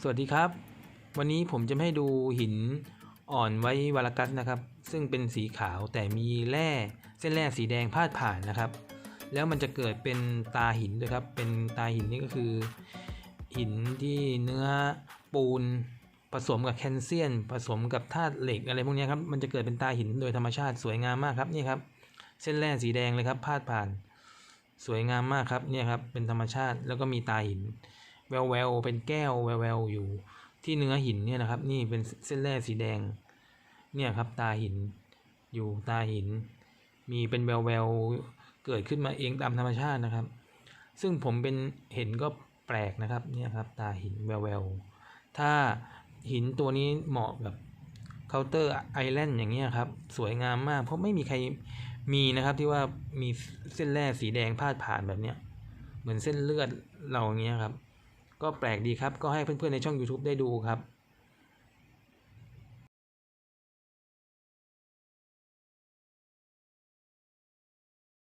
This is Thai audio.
สวัสดีครับ วันนี้ผมจะให้ดูหินอ่อนไว้วาลกัสนะครับ ซึ่งเป็นสีขาวแต่มีแร่เส้นแร่สีแดงพาดผ่านนะครับ แล้วมันจะเกิดเป็นตาหินด้วยครับ เป็นตาหินนี่ก็คือ หินที่เนื้อปูนผสมกับแคลเซียมผสมกับธาตุเหล็กอะไรพวกนี้ครับมันจะเกิดเป็นตาหินโดยธรรมชาติสวยงามมากครับนี่ครับ เส้นแร่สีแดงเลยครับพาดผ่าน สวยงามมากครับเนี่ยครับเป็นธรรมชาติแล้วก็มีตาหิน แววแววเป็นแก้วแววแววอยู่ ที่เนื้อหินเนี่ยนะครับ นี่เป็นเส้นแร่สีแดง เนี่ยครับตาหินอยู่ตาหิน มีเป็นแววแววเกิดขึ้นมาเองตามธรรมชาตินะครับ ซึ่งผมเป็นเห็นก็แปลกนะครับเนี่ยครับตาหินแววแววถ้าหินตัวนี้เหมาะกับเคาน์เตอร์ไอแลนด์อย่างเงี้ยครับ สวยงามมาก เพราะไม่มีใครมีนะครับที่ว่ามีเส้นแร่สีแดงพาดผ่านแบบเนี้ยเหมือนเส้นเลือดเราอย่างเงี้ยครับ ก็แปลกดีครับ ก็ให้เพื่อนๆในช่อง YouTube ได้ดูครับ